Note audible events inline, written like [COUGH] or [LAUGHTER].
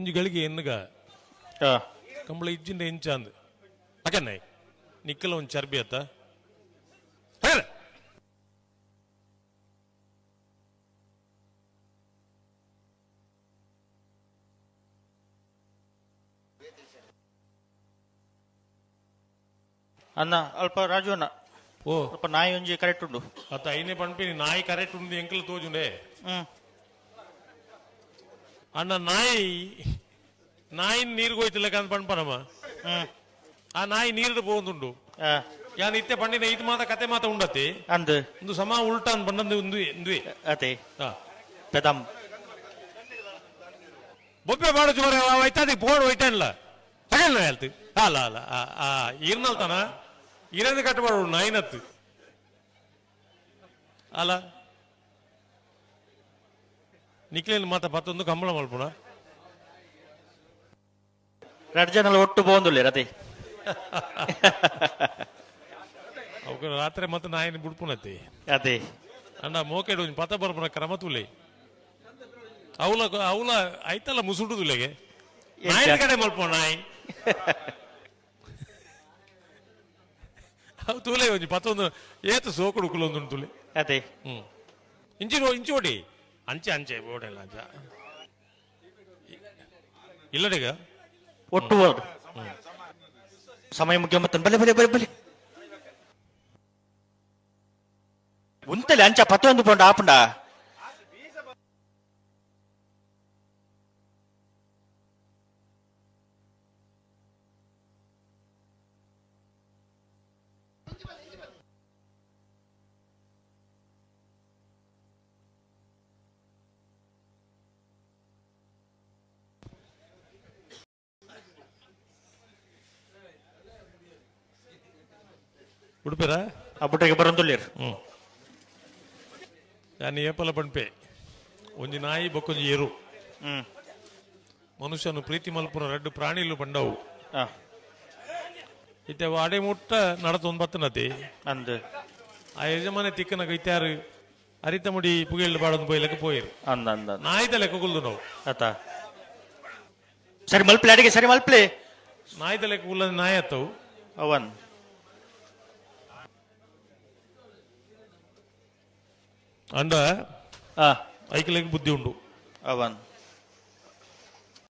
കുഞ്ഞുകളിക്ക് എന്നുക కంబళ ഇജ്ജിന്റെ എഞ്ചാന്ന് അക്കന്നെ నిక్కల ഒന്ന് ചർബിയത്ത. అన్న అల్ప రాజు అన్న ఓ అల్ప నాయ ఉంచి కరెక్ట్ ఉండు అత అయినే పంపి నాయ కరెక్ట్ ఉంది ఎంకలు తోచుండే ಅಣ್ಣ ನಾಯಿ ನಾಯಿ నీరు అంత పంపనమ్మ ಆ ನಾಯಿ ನೀರು ಆ ಯಾನ್ ಇತ್ತೆ ಪಂಡಿನ ಈತ ಮಾತ ಕತೆ ಮಾತ ಉಂಡತಿ? ಅಂದ್. ಒಂದು ಸಮ ಉಲ್ಟ ಅಂತ ಬಂದಂದು ಒಂದು ಇಂದುವೆ ಅತೆ. ಪೆದಂ. ಬೊಬ್ಬೆ ಮಾಡು ಜೋರ ಐತಾದಿ ಬೋರ್ಡ್ ಒಯ್ತಾನಲ್ಲ ತಗಲ್ಲ ಹೇಳ್ತಿ. ಅಲ್ಲ ಅಲ್ಲ ಆ ಇರ್ನಲ್ತಾನ? ಇರಂದು ಕಟ್ಟಬಾರ್ದು ನಾಯಿನತ್ತು. ಅಲ್ಲ? ನಿಕ್ಲೇನು ಮಾತ ಪತ್ತೊಂದು ಕಂಬಳ ಮಲ್ಪುಣ ಎರಡು ಜನ ಒಟ್ಟು ಬೋಂದುಲ್ಲೆ ರತಿ. [LAUGHS] ಅವಕ್ಕೆ ರಾತ್ರಿ ಮತ್ತೆ ನಾಯಿನ ಬಿಡ್ಪುಣತಿ ಅದೇ ಅಣ್ಣ ಮೋಕೆಡು ಒಂಜಿ ಪತ ಬರ್ಪುನ ಕ್ರಮ ತುಲೆ. ಅವಲ ಅವಲ ಐತಲ್ಲ ಮುಸುಡು ತುಲೆಗೆ. ನಾಯಿನ ಕಡೆ ಮಲ್ಪ ನಾಯಿ. ಅವು ತೂಲೆ ಒಂಜಿ ಪತ್ತೊಂದು ಏತು ಸೋಕುಡು ಕುಲೊಂದು ತುಲೆ. ಅದೇ ಹ್ಮ್. ಇಂಚಿ ಇಂಚಿ ಓಡಿ ಅಂಚೆ ಅಂಚೆ ಓಡಲ್ಲ ಅಂಚೆ. ಇಲ್ಲಡಿಗ ಒಟ್ಟು ಬೋರ್ಡ್ ಸಮಯ ಮುಖ್ಯ ಮತ್ತೆ ಬಲೆ ಬಲೆ ಬಲೆ ಬಲೆ ಉಂತಲೆ ಅಂಚ ಪತ್ತೊಂದು ಪೌಂಡ್ ಆಪುಂಡ ಉಡುಪೇರ ಆ ಬುಟ್ಟಿಗೆ ಬರೋಂದುಲ್ಲೇರು ಹ್ಮ್. ನಾನು ಏಪಲ ಪಣ್ಪೆ? ಒಂಜಿ ನಾಯಿ ಬೊಕ್ಕೊಂಜಿ ಏರು ಮನುಷ್ಯನು ಪ್ರೀತಿ ಮಲ್ಪುನ ರಡ್ಡು ಪ್ರಾಣಿಲು ಬಂಡವು ಇತ್ತೆ ಅಡೆ ಮುಟ್ಟ ನಡತೊಂದು ಬತ್ತನತೆ ಅಂದ್. ಆ ಯಜಮಾನೆ ತಿಕ್ಕನ ಕೈತ್ಯಾರು ಅರಿತ ಮುಡಿ ಪುಗೆಳ್ಳು ಬಾಡೊಂದು ಪೋಯ್ಲಕ್ಕೆ ಪೋಯಿರು. ಅಂದ ಅಂದ್ ನಾಯಿದ ಲೆಕ್ಕಗುಲ್ದು ನಾವು. ಆತ. ಸರಿ ಮಲ್ಪ್ಲೆ ಆ ಐಕಲೆಗ್ ಬುದ್ಧಿ ಉಂಡು ಅವನ್